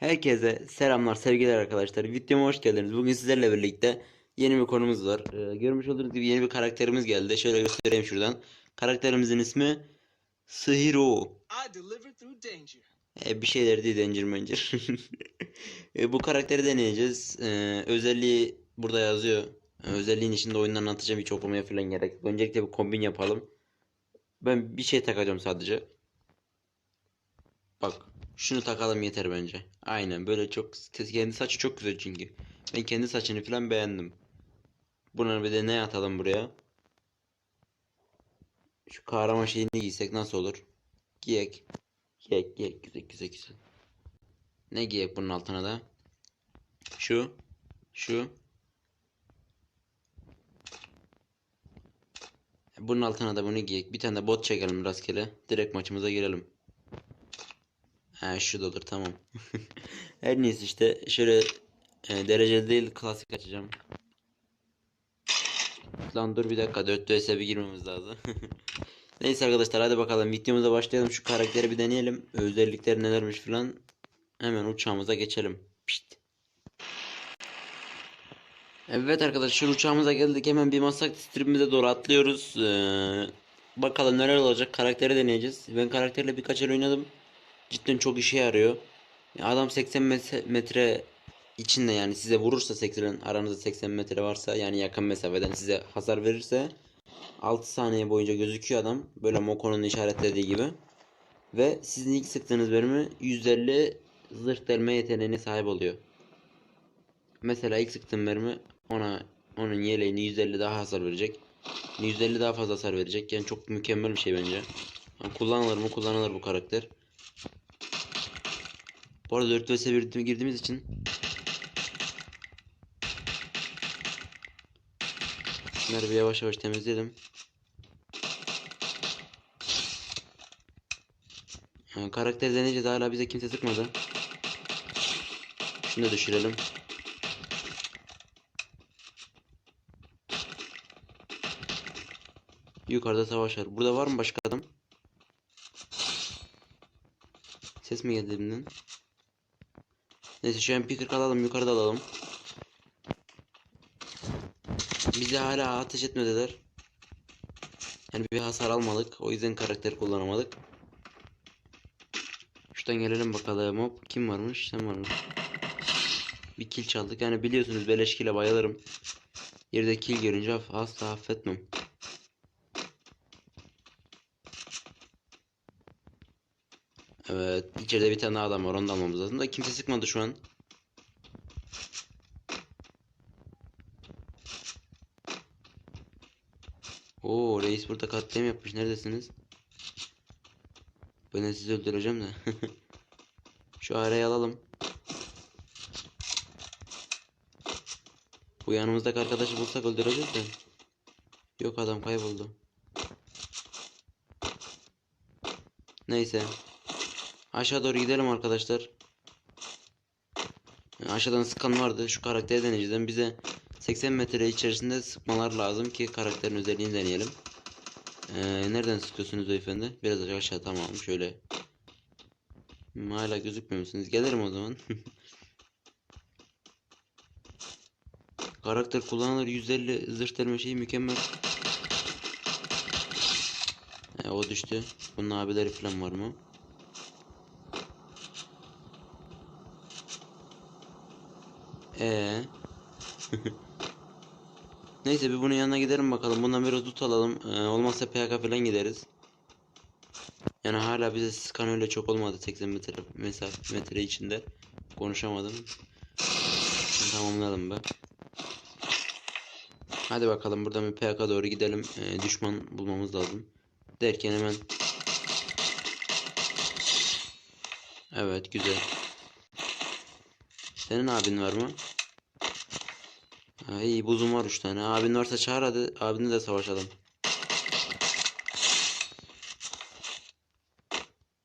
Herkese selamlar, sevgiler arkadaşlar. Videoma hoş geldiniz. Bugün sizlerle birlikte yeni bir konumuz var. Ee, görmüş olduğunuz gibi yeni bir karakterimiz geldi. Şöyle göstereyim şuradan. Karakterimizin ismi Sihiro. Ee, bir şeyler değil Danger Manger. Ee, bu karakteri deneyeceğiz. Ee, özelliği burada yazıyor. Ee, özelliğin içinde oyundan anlatacağım hiç okumaya falan gerek. Öncelikle bir kombin yapalım. Ben bir şey takacağım sadece. Bak şunu takalım yeter bence. Aynen böyle çok kendi saçı çok güzel çünkü. Ben kendi saçını falan beğendim. Buna bir de ne atalım buraya? Şu kahraman şeyini giysek nasıl olur? Giyek. Giyek giyek güzel güzel güzel. Ne giyek bunun altına da? Şu. Şu. Bunun altına da bunu giyek. Bir tane de bot çekelim rastgele. Direkt maçımıza girelim. Ha şu da olur tamam. Her neyse işte şöyle e, dereceli değil klasik açacağım. Lan dur bir dakika 4 vs bir girmemiz lazım. Neyse arkadaşlar hadi bakalım videomuza başlayalım. Şu karakteri bir deneyelim. Özellikleri nelermiş falan. Hemen uçağımıza geçelim. Pişt. Evet arkadaşlar uçağımıza geldik. Hemen bir masak stripimize doğru atlıyoruz. Ee, bakalım neler olacak. Karakteri deneyeceğiz. Ben karakterle birkaç el oynadım. Cidden çok işe yarıyor. Ya Adam 80 metre, içinde yani size vurursa 80 aranızda 80 metre varsa yani yakın mesafeden size hasar verirse 6 saniye boyunca gözüküyor adam. Böyle Moko'nun işaretlediği gibi. Ve sizin ilk sıktığınız mermi 150 zırh delme yeteneğine sahip oluyor. Mesela ilk sıktığım mermi ona onun yeleğini 150 daha hasar verecek. 150 daha fazla hasar verecek. Yani çok mükemmel bir şey bence. Yani kullanılır mı kullanılır bu karakter. Bu arada 4 vs 1 girdiğimiz için Şunları bir yavaş yavaş temizleyelim. Ha, karakter deneyince de hala bize kimse sıkmadı. Şunu da düşürelim. Yukarıda savaş. Burada var mı başka adam? Ses mi geldi elimden? Neyse şu MP40 alalım yukarıda alalım. Bize hala ateş etmediler. Yani bir hasar almadık. O yüzden karakter kullanamadık. Şuradan gelelim bakalım. Hop kim varmış? Sen varmış. Bir kill çaldık. Yani biliyorsunuz beleş bayılırım. Yerde kill görünce asla affetmem. Evet. içeride bir tane adam var. Onu da almamız lazım da kimse sıkmadı şu an. Oo reis burada katliam yapmış. Neredesiniz? Ben de sizi öldüreceğim de. Şu arayı alalım. Bu yanımızdaki arkadaşı bulsak öldüreceğiz de. Yok adam kayboldu. Neyse. Aşağı doğru gidelim arkadaşlar. Aşağıdan sıkan vardı. Şu karakteri deneyeceğiz. Bize 80 metre içerisinde sıkmalar lazım ki karakterin özelliğini deneyelim. Ee, nereden sıkıyorsunuz beyefendi? Biraz aşağı tamam şöyle. Hmm, Hala gözükmüyor musunuz? Gelirim o zaman. Karakter kullanılır 150 zırh delme şeyi mükemmel. Ee, o düştü. Bunun abileri falan var mı? Ee. Neyse bir bunun yanına gidelim bakalım. Bundan biraz tut alalım. Ee, olmazsa PK falan gideriz. Yani hala bize skan öyle çok olmadı 80 metre mesafe metre içinde. Konuşamadım. Şimdi tamamlayalım be. Hadi bakalım buradan bir PK doğru gidelim. Ee, düşman bulmamız lazım. Derken hemen Evet güzel. Senin abin var mı? Ha, iyi buzum var 3 tane. Abin varsa çağır hadi. Abinle de savaşalım.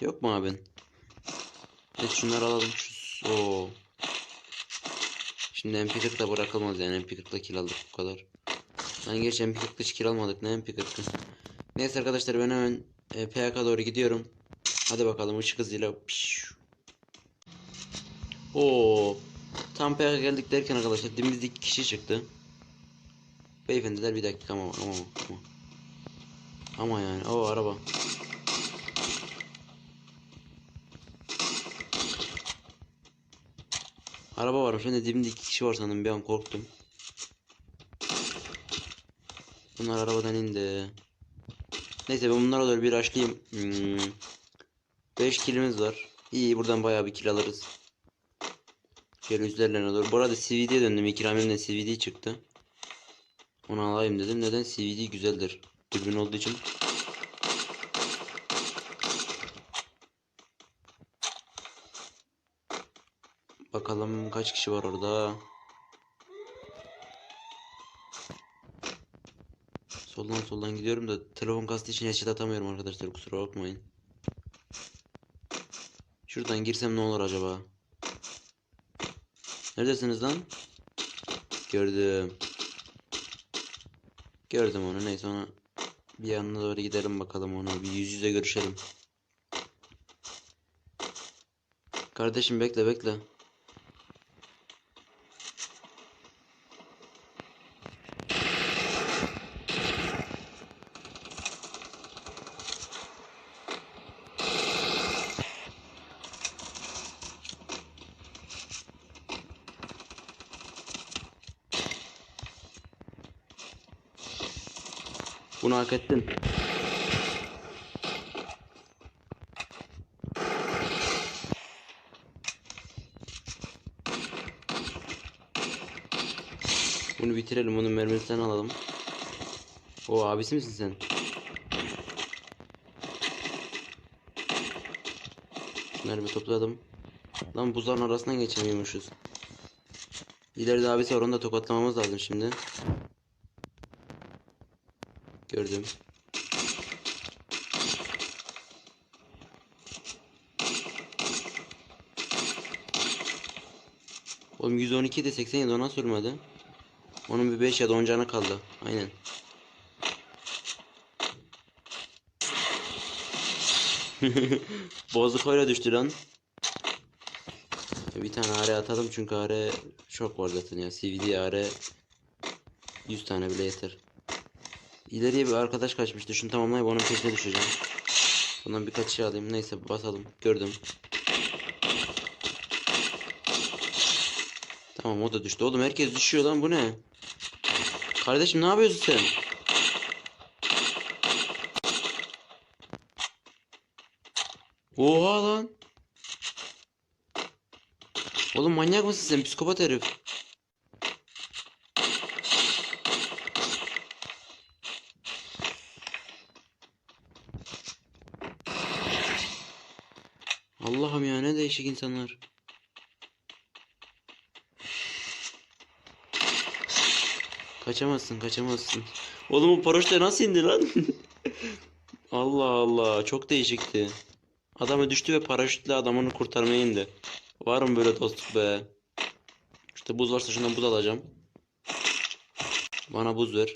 Yok mu abin? Evet şunları alalım. Oo. Şimdi MP40 da bırakılmaz yani MP40'la kill aldık bu kadar. Ben geç MP40'la hiç kill almadık ne MP40'ı. Neyse arkadaşlar ben hemen e, PK doğru gidiyorum. Hadi bakalım ışık hızıyla. Oo. Tampa'ya geldik derken arkadaşlar dibimizde iki kişi çıktı. Beyefendiler bir dakika ama ama ama. Ama yani o araba. Araba varmış. Ben de dibimde iki kişi var sandım. Bir an korktum. Bunlar arabadan indi. Neyse ben bunlara doğru bir açlayayım. Hmm. 5 kilimiz var. İyi buradan bayağı bir kill alırız. Şöyle üzerlerine doğru. Bu arada CVD'ye döndüm. İkramiye'mden CVD çıktı. Onu alayım dedim. Neden? CVD güzeldir. Dürbün olduğu için. Bakalım kaç kişi var orada. Soldan soldan gidiyorum da telefon kastığı için headshot atamıyorum arkadaşlar kusura bakmayın. Şuradan girsem ne olur acaba? Neredesiniz lan? Gördüm. Gördüm onu neyse ona bir yanına doğru gidelim bakalım ona bir yüz yüze görüşelim. Kardeşim bekle bekle. Bunu hak ettin. Bunu bitirelim. Onun mermisinden alalım. O abisi misin sen? Şunları bir topladım. Lan buzların arasından geçemiyormuşuz. İleride abisi var onu da tokatlamamız lazım şimdi. Gördüm. Oğlum 112 de 87 ona sürmedi. Onun bir 5 ya da 10 canı kaldı. Aynen. Bozuk öyle düştü lan. Bir tane are atalım çünkü are çok var zaten ya. CVD are 100 tane bile yeter. İleriye bir arkadaş kaçmıştı. Şunu tamamlayıp onun peşine düşeceğim. Bundan birkaç şey alayım. Neyse basalım. Gördüm. Tamam o da düştü. Oğlum herkes düşüyor lan bu ne? Kardeşim ne yapıyorsun sen? Oha lan. Oğlum manyak mısın sen? Psikopat herif. Allah'ım ya ne değişik insanlar. Kaçamazsın kaçamazsın. Oğlum o paraşütle nasıl indi lan? Allah Allah çok değişikti. Adamı düştü ve paraşütle adamını kurtarmaya indi. Var mı böyle dostluk be? İşte buz varsa şundan buz alacağım. Bana buz ver.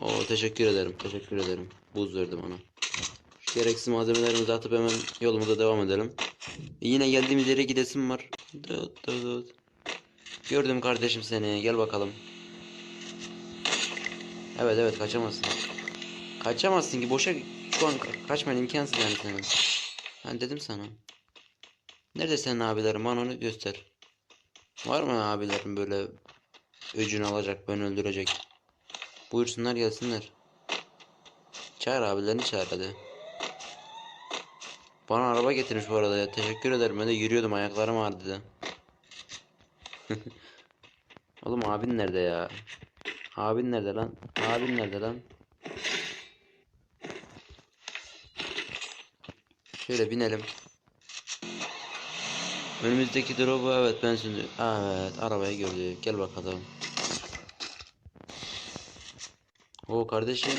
Oo teşekkür ederim. Teşekkür ederim. Buz verdi bana. Gereksiz malzemelerimizi atıp hemen yolumuza devam edelim. E, yine geldiğimiz yere gidesim var. Dıt dıt dıt. Gördüm kardeşim seni. Gel bakalım. Evet evet kaçamazsın. Kaçamazsın ki boşa şu an ka- kaçman imkansız yani senin. Ben dedim sana. Nerede senin abilerin? Bana onu göster. Var mı abilerin böyle öcünü alacak, beni öldürecek? Buyursunlar gelsinler. Çağır abilerini çağır hadi. Bana araba getirmiş bu arada ya. Teşekkür ederim. Ben de yürüyordum ayaklarım ağrıdı. Oğlum abin nerede ya? Abin nerede lan? Abin nerede lan? Şöyle binelim. Önümüzdeki drop'u evet ben şimdi. Evet arabayı gördük. Gel bakalım. O kardeşim.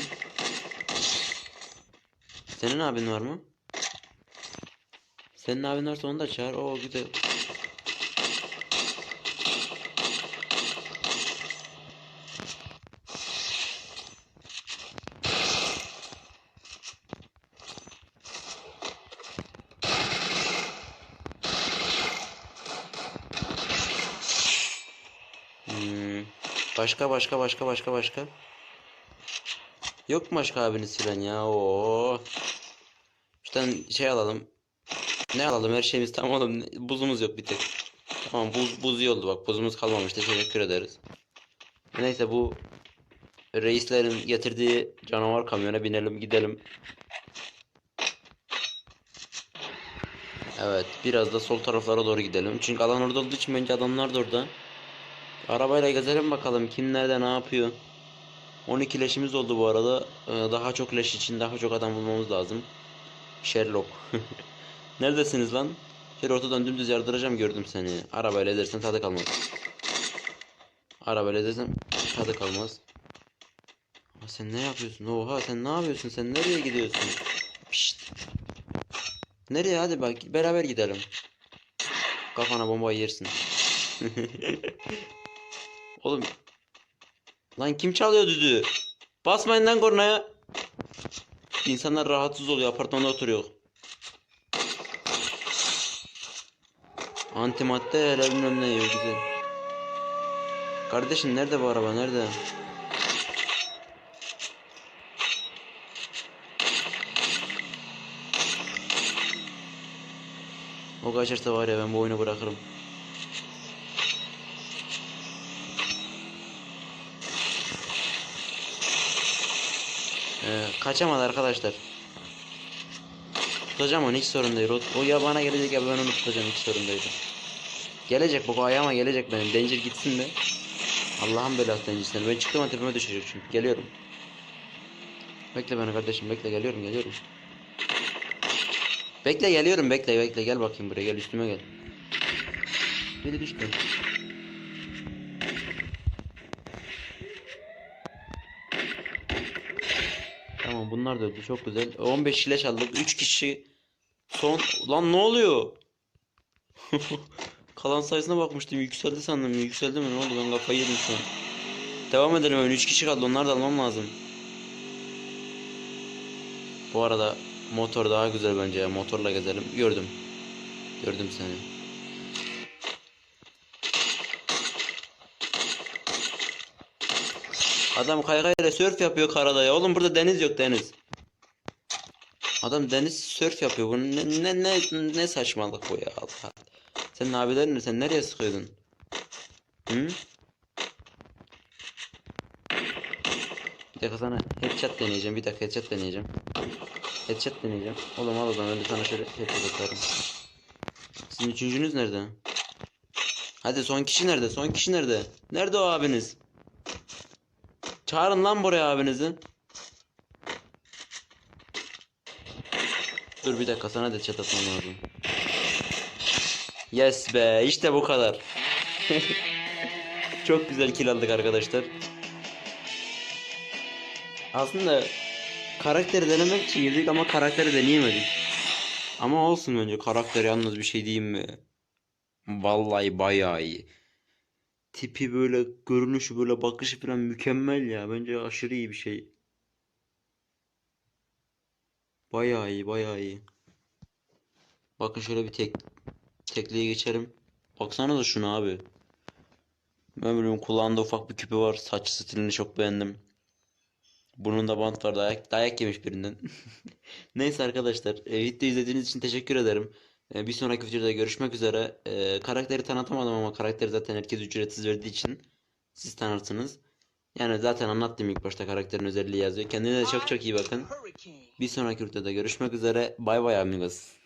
Senin abin var mı? Senin abin varsa onu da çağır. Oo güzel. Hmm. Başka başka başka başka başka. Yok mu başka abiniz filan ya? Oo. Şuradan şey alalım. Ne alalım? Her şeyimiz tamam oğlum. Buzumuz yok bir tek. Tamam buz buz iyi oldu bak. Buzumuz kalmamış. Teşekkür ederiz. Neyse bu reislerin getirdiği canavar kamyona binelim gidelim. Evet biraz da sol taraflara doğru gidelim. Çünkü alan orada olduğu için bence adamlar da orada. Arabayla gezelim bakalım kim nerede ne yapıyor. 12 leşimiz oldu bu arada. Ee, Daha çok leş için daha çok adam bulmamız lazım. Sherlock. Neredesiniz lan? Şöyle ortadan dümdüz yardıracağım gördüm seni. Arabayla edersen tadı kalmaz. Arabayla edersen tadı kalmaz. Aa, sen ne yapıyorsun? Oha sen ne yapıyorsun? Sen nereye gidiyorsun? Pişt. Nereye hadi bak beraber gidelim. Kafana bomba yersin. Oğlum. Lan kim çalıyor düdüğü? Basmayın lan kornaya. İnsanlar rahatsız oluyor apartmanda oturuyor. Antimadde hele bilmem ne yok güzel. Kardeşim nerede bu araba nerede? O kaçarsa var ya ben bu oyunu bırakırım. Ee, kaçamadı arkadaşlar. Tutacağım onu hiç sorun değil. O, o ya bana gelecek ya ben onu tutacağım hiç sorun değil. Gelecek bu ayağıma gelecek benim. Danger gitsin de. Allah'ın belası Danger'sine. Ben çıktım tepeme düşecek çünkü. Geliyorum. Bekle beni kardeşim bekle geliyorum geliyorum. Bekle geliyorum bekle bekle gel bakayım buraya gel üstüme gel. Biri düştü. Tamam bunlar da öldü çok güzel. 15 ile çaldık 3 kişi. Son lan ne oluyor? Kalan sayısına bakmıştım yükseldi sandım yükseldi mi ne oldu ben kafayı yedim şu an. Devam edelim hemen 3 kişi kaldı onları da almam lazım. Bu arada motor daha güzel bence ya motorla gezelim. Gördüm. Gördüm seni. Adam kaykayla sörf yapıyor karada ya. Oğlum burada deniz yok deniz. Adam deniz sörf yapıyor. Bu ne ne ne, ne saçmalık bu ya Allah. Senin abilerin? Sen nereye sıkıyordun? Hı? Bir dakika sana headshot deneyeceğim. Bir dakika headshot deneyeceğim. Headshot deneyeceğim. Oğlum al o zaman de sana şöyle headshot atarım. Sizin üçüncünüz nerede? Hadi son kişi nerede? Son kişi nerede? Nerede o abiniz? Çağırın lan buraya abinizi. Dur bir dakika sana da chat atmam lazım. Yes be işte bu kadar. Çok güzel kill aldık arkadaşlar. Aslında karakteri denemek için girdik ama karakteri deneyemedik. Ama olsun bence karakter yalnız bir şey diyeyim mi? Vallahi bayağı iyi. Tipi böyle görünüşü böyle bakışı falan mükemmel ya. Bence aşırı iyi bir şey. Bayağı iyi bayağı iyi. Bakın şöyle bir tek tekliğe geçerim. Baksana da şunu abi. Ben biliyorum kulağında ufak bir küpü var. Saç stilini çok beğendim. Burnunda bant var. Dayak, dayak yemiş birinden. Neyse arkadaşlar. E, video izlediğiniz için teşekkür ederim. E, bir sonraki videoda görüşmek üzere. E, karakteri tanıtamadım ama karakteri zaten herkes ücretsiz verdiği için siz tanırsınız. Yani zaten anlattım ilk başta karakterin özelliği yazıyor. Kendinize çok çok iyi bakın. Bir sonraki videoda görüşmek üzere. Bay bay amigos.